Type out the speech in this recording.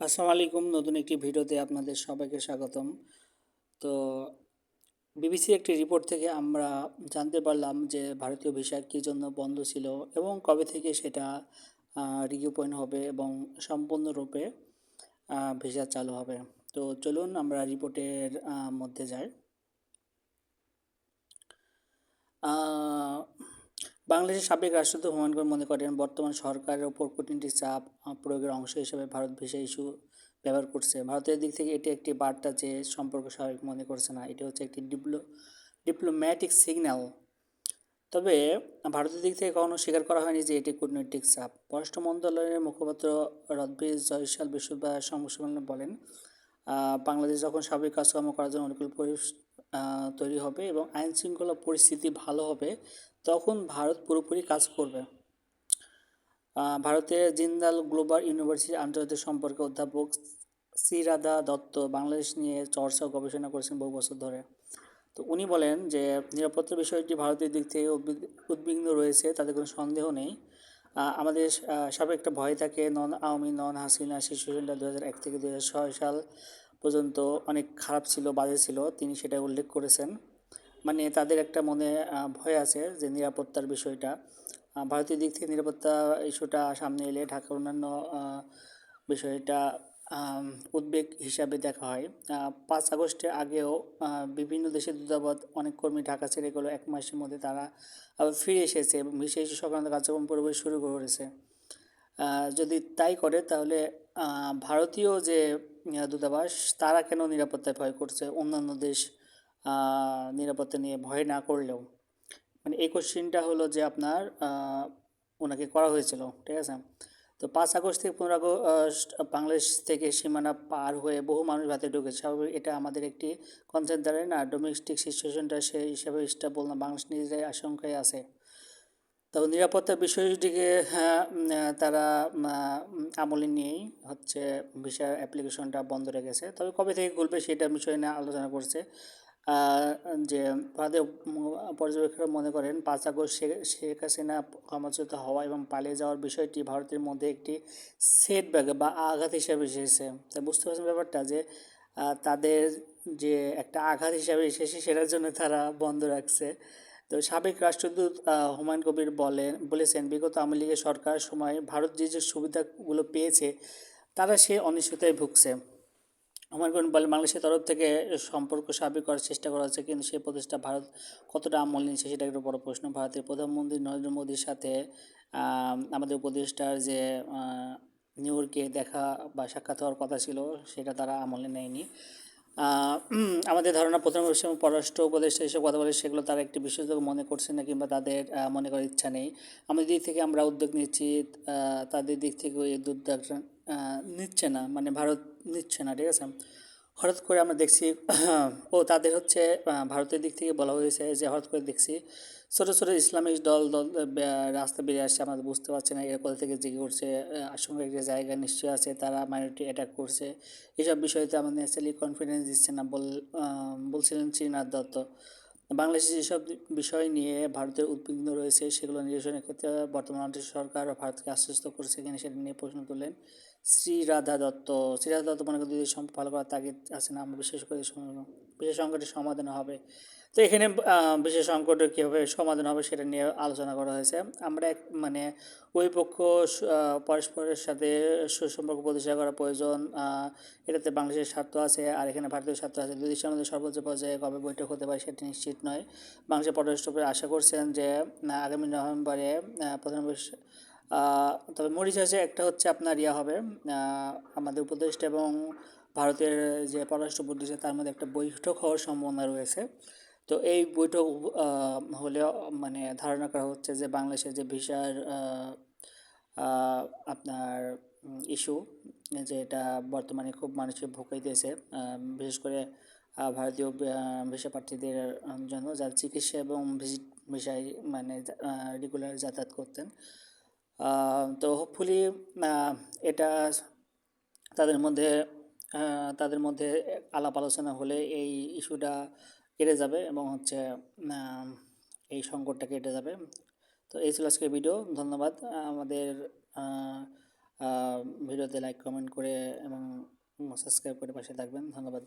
আসসালামু আলাইকুম। নতুন একটি ভিডিওতে আপনাদের সবাইকে স্বাগতম। তো বিবিসির একটি রিপোর্ট থেকে আমরা জানতে পারলাম যে ভারতীয় ভিসা কী জন্য বন্ধ ছিল এবং কবে থেকে সেটা রিওপেন হবে এবং সম্পূর্ণরূপে ভিসা চালু হবে। তো চলুন আমরা রিপোর্টের মধ্যে যাই। বাংলাদেশের সাবেক রাষ্ট্রদূত হুমায়ুন মনে করেন, বর্তমান সরকারের ওপর কূটনীতিক চাপ প্রয়োগের অংশ হিসেবে ভারত ভিসা ইস্যু ব্যবহার করছে। ভারতের দিক থেকে এটি একটি বার্তা যে সম্পর্ক স্বাভাবিক মনে করছে না, এটি হচ্ছে একটি ডিপ্লো ডিপ্লোম্যাটিক সিগন্যাল তবে ভারতের দিক থেকে কখনো স্বীকার করা হয়নি যে এটি কূটনৈতিক চাপ। পররাষ্ট্র মন্ত্রণালয়ের মুখপাত্র রণবীর জয়সাল বিশ্ববিদ্যালয় সংবাদ সম্মেলনে বলেন বাংলাদেশ যখন স্বাভাবিক কাজকর্ম করার জন্য অনুকূল পরিবেশ তৈরি হবে এবং আইন শৃঙ্খলা পরিস্থিতি ভালো হবে তখন ভারত পুরোপুরি কাজ করবে। ভারতের জিন্দাল গ্লোবাল ইউনিভার্সিটি আন্তর্জাতিক সম্পর্কে অধ্যাপক শ্রীরাধা দত্ত বাংলাদেশ নিয়ে চর্চা গবেষণা করেছেন বহু বছর ধরে। তো উনি বলেন যে নিরাপত্তা বিষয়টি ভারতের দিক থেকে উদ্বিগ- উদ্বিগ্ন রয়েছে, তাতে কোনো সন্দেহ নেই। আমাদের সবে একটা ভয় থাকে, নন আওয়ামী, নন হাসিনা সিচুয়েশনটা দু হাজার এক থেকে দু হাজার ছয় সাল পর্যন্ত অনেক খারাপ ছিল, বাজে ছিল, তিনি সেটা উল্লেখ করেছেন। মানে তাদের একটা মনে ভয় আছে যে নিরাপত্তার বিষয়টা। ভারতীয় দিক থেকে নিরাপত্তা ইস্যুটা সামনে এলে ঢাকার অন্যান্য বিষয়টা উদ্বেগ হিসাবে দেখা হয়। পাঁচ আগস্টের আগেও বিভিন্ন দেশের দূতাবাস অনেক কর্মী ঢাকা ছেড়ে গেলো। এক মাসের মধ্যে তারা আবার ফিরে এসেছে এবং ইস্যু সংক্রান্ত কার্যক্রম পুরোপুরি শুরু করেছে। যদি তাই করে তাহলে ভারতীয় যে দূতাবাস তারা কেন নিরাপত্তায় ভয় করছে? অন্যান্য দেশ নিরাপত্তা নিয়ে ভয় না করলেও। মানে এই কোশ্চেনটা হলো যে আপনার ওনাকে করা হয়েছিল ঠিক আছে? তো পাঁচ আগস্ট থেকে পনেরো আগস্ট বাংলাদেশ থেকে সীমানা পার হয়ে বহু মানুষ ভারতে ঢুকেছে। স্বাভাবিক এটা আমাদের একটি কনসেন্ট দাঁড়ায় না ডোমেস্টিক সিচুয়েশনটা সেই হিসাবে সেটা বললাম বাংলাদেশ নিজেরাই আশঙ্কায় আছে। তবে নিরাপত্তার বিষয়টিকে হ্যাঁ, তারা আমলে নিয়েই হচ্ছে ভিসার অ্যাপ্লিকেশনটা বন্ধ রেখেছে। তবে কবে থেকে খুলবে সেটা বিষয় নিয়ে আলোচনা করছে। যে ভারতীয় পর্যবেক্ষকরা মনে করেন পাঁচ আগস্ট শেখ হাসিনা ক্ষমতাচ্যুত হওয়া এবং পালিয়ে যাওয়ার বিষয়টি ভারতের মধ্যে একটি সেটব্যাক বা আঘাত হিসাবে এসেছে। তাই বুঝতে পারছেন ব্যাপারটা যে তাদের যে একটা আঘাত হিসাবে এসেছে সেটার জন্য তারা বন্ধ রাখছে। তো সাবেক রাষ্ট্রদূত হুমায়ুন কবির বলেন, বলেছেন, বিগত আওয়ামী লীগের সরকার সময় ভারত যে যে সুবিধাগুলো পেয়েছে, তারা সে অনিশ্চয়তায় ভুগছে। কবির বলেন বাংলাদেশের তরফ থেকে সম্পর্ক স্বাভাবিক করার চেষ্টা করা হচ্ছে, কিন্তু সেই প্রচেষ্টা ভারত কতটা আমল নিচ্ছে সেটা একটা বড় প্রশ্ন। ভারতের প্রধানমন্ত্রী নরেন্দ্র মোদীর সাথে আমাদের উপদেষ্টার যে নিউ ইয়র্কে দেখা বা সাক্ষাৎ হওয়ার কথা ছিল, সেটা তারা আমলে নেয়নি। আমাদের ধারণা প্রথম পররাষ্ট্র উপদেষ্টা হিসেবে কথা বলে, সেগুলো তারা একটি বিশ্বাসযোগ্য মনে করছে না কিংবা তাদের মনে করার ইচ্ছা নেই। আমাদের দিক থেকে আমরা উদ্যোগ নিচ্ছি তাদের দিক থেকে এই উদ্যোগটা নিচ্ছে না মানে ভারত নিচ্ছে না ঠিক আছে? হঠাৎ করে আমরা দেখছি ও তাদের হচ্ছে ভারতের দিক থেকে বলা হয়েছে যে হঠাৎ করে দেখছি ছোটো ছোটো ইসলামিক দল দল রাস্তা বেরিয়ে আসছে আমরা বুঝতে পারছি না এরা কোথা থেকে উঠছে আহ, আশঙ্কা যে জায়গা নিশ্চয়ই আছে তারা মাইনরিটি অ্যাটাক করছে। এসব বিষয়তে আমাদের ন্যাচারালি কনফিডেন্স দিচ্ছে না বল বলছিলেন শ্রীনাথ দত্ত বাংলাদেশে যেসব বিষয় নিয়ে ভারতের উদ্বিগ্ন রয়েছে, সেগুলো নিরসনের ক্ষেত্রে বর্তমান সরকার ভারতকে আশ্বস্ত করেছে কিনা সেটা নিয়ে প্রশ্ন তুললেন শ্রী রাধা দত্ত। শ্রী রাধা দত্ত মনে করি ভালো করার তাগিদ আছে না? আমরা বিশেষ করে বিশেষ সংকটের সমাধান হবে। তো এখানে বিশেষ সংকটের কীভাবে সমাধান হবে সেটা নিয়ে আলোচনা করা হয়েছে। আমরা এক মানে ওই পক্ষ পরস্পরের সাথে সুসম্পর্ক প্রতিষ্ঠা করা প্রয়োজন। এটাতে বাংলাদেশের স্বার্থ আছে আর এখানে ভারতীয় স্বার্থ আছে। দুই দেশের মধ্যে সর্বোচ্চ পর্যায়ে কবে বৈঠক হতে পারে সেটা নিশ্চিত নয়। বাংলাদেশের পররাষ্ট্র আশা করছেন যে আগামী নভেম্বরে প্রধান তবে মরিচ আছে। একটা হচ্ছে আপনার ইয়া হবে আমাদের উপদেষ্টা এবং ভারতের যে পররাষ্ট্র উপদেষ্টা তার মধ্যে একটা বৈঠক হওয়ার সম্ভাবনা রয়েছে। তো এই বৈঠক হলে মানে ধারণা করা হচ্ছে যে বাংলাদেশের যে ভিসার আপনার ইস্যু যে এটা বর্তমানে খুব মানুষকে ভোগাইতেছে বিশেষ করে ভারতীয় ভিসা প্রার্থীদের জন্য যারা চিকিৎসা এবং ভিজিট ভিসায় মানে রেগুলার যাতায়াত করতেন। তো হোপফুলি এটা তাদের মধ্যে তাদের মধ্যে আলাপ আলোচনা হলে এই ইস্যুটা কেটে যাবে এবং হচ্ছে এই সংকটটা কেটে যাবে। তো এই ছিল আজকের ভিডিও, ধন্যবাদ। আমাদের ভিডিওতে লাইক কমেন্ট করে এবং সাবস্ক্রাইব করে পাশে থাকবেন। ধন্যবাদ।